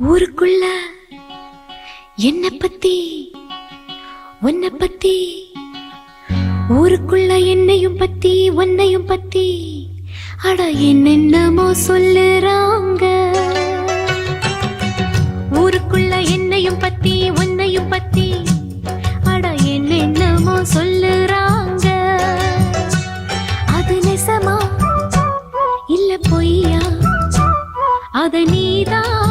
ஊருக்குள்ள என்ன பத்தி உன்னை பத்தி ஊருக்குள்ள என்னையும் பத்தி உன்னையும் பத்தி அட என்னென்னமோ சொல்லுறாங்க. ஊருக்குள்ள என்னையும் பத்தி உன்னையும் பத்தி அட என்னென்னமோ சொல்லுறாங்க. அது நெசமா இல்ல பொய்யா? அத நீதான்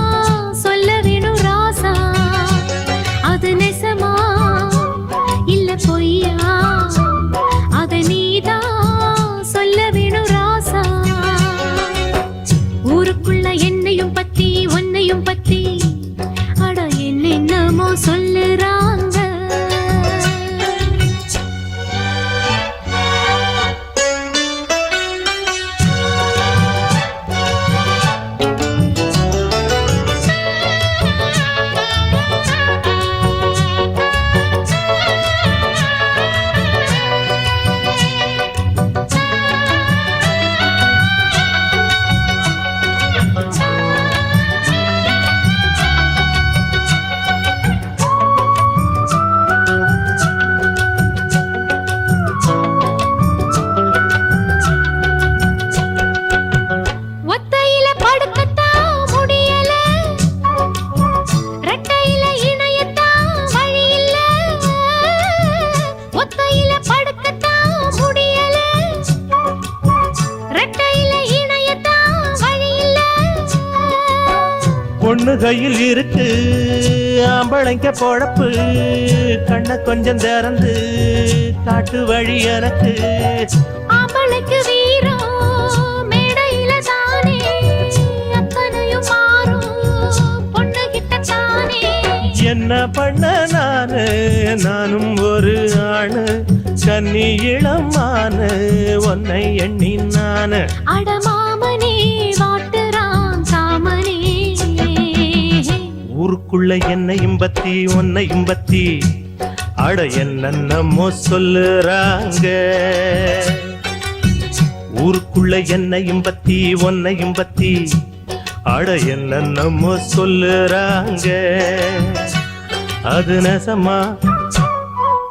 பத்தி. அட என்னென்னமோ சொல்ல. பொண்ணு கையில் இருக்கு. ஆம்பளைங்க பொழப்பு கண்ண கொஞ்சம் திறந்து காட்டு வழி எனக்கு. ஆம்பளைக்கு வீரம் என்ன பண்ண நானு? நானும் ஒரு ஆணு கன்னி இளமானு உன்னை எண்ணி நானு. அடமாமனே ஊருக்குள்ள என்ன இம்பத்தி உன்னை இம்பத்தி. அட என்னென்னமோ சொல்லுறாங்க. ஊருக்குள்ள என்ன இம்பத்தி உன்னை இம்பத்தி. அட என்னென்னமோ சொல்லுறாங்க. அது நெசமா?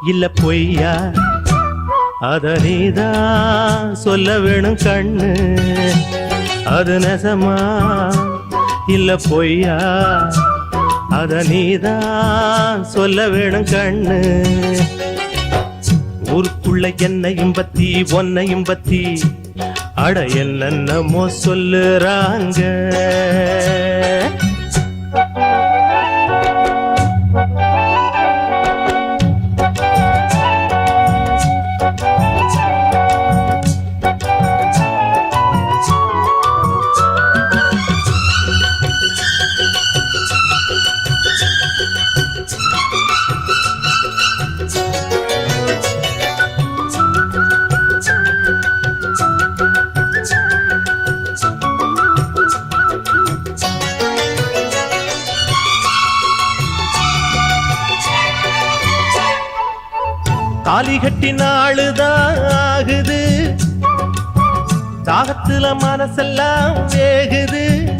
இல்ல பொய்யா? அத நீதான் சொல்ல வேணும் கண்ணு. அது நெசமா? இல்ல பொய்யா? அத நீதான் சொல்ல வேணும் கண்ணு. ஊருக்குள்ள என்னையும் பத்தி ஒன்னையும் பத்தி அட என்னென்னமோ சொல்லுறாங்க. தாலி கட்டி நாளுதான் ஆகுது. தாகத்துல மனசெல்லாம் வேகுது.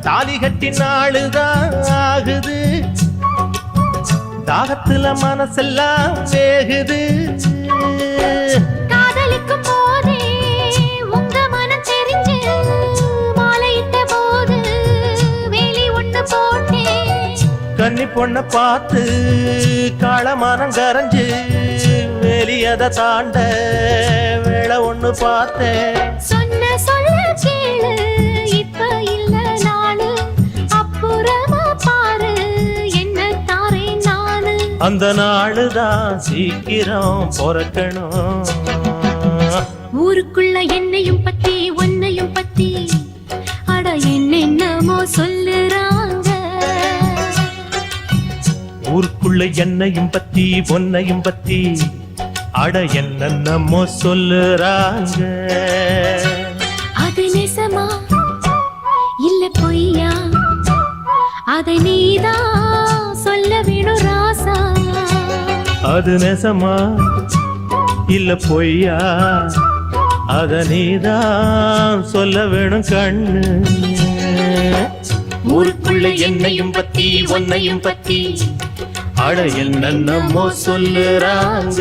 தாலி கட்டி நாளுதான் ஆகுது. தாகத்துல மனசெல்லாம் வேகுது. கன்னி பொண்ண பார்த்து காளமானம் கரைஞ்சு வெளியத தாண்ட வேலை ஒண்ணு பார்த்தேன். சொன்ன சொல்ல கேளு இப்ப இல்ல நானு. அப்புறமா பாரு என்ன தாரேன் நானு. அந்த நாளுதான் சீக்கிரம் பிறக்கணும். ஊருக்குள்ள என்னையும் பத்தி உன்னையும் பத்தி. அட என்னென்னமோ சொல்லுறாங்க ஊருக்குள்ள என்னையும் பத்தி பொன்னையும் பத்தி. அட என்னென்னமோ சொல்லுறாங்க. அது நெசமா? இல்ல பொய்யா? அதை நீதான் சொல்ல வேணும் ராசா? அது நெசமா? இல்ல பொய்யா? அத நீதான் சொல்ல வேணும் கண்ணு. ஊருக்கு ஊருக்குள்ள என்னையும் பத்தி உன்னையும் பத்தி. அட என்னென்னமோ சொல்லுறாங்க.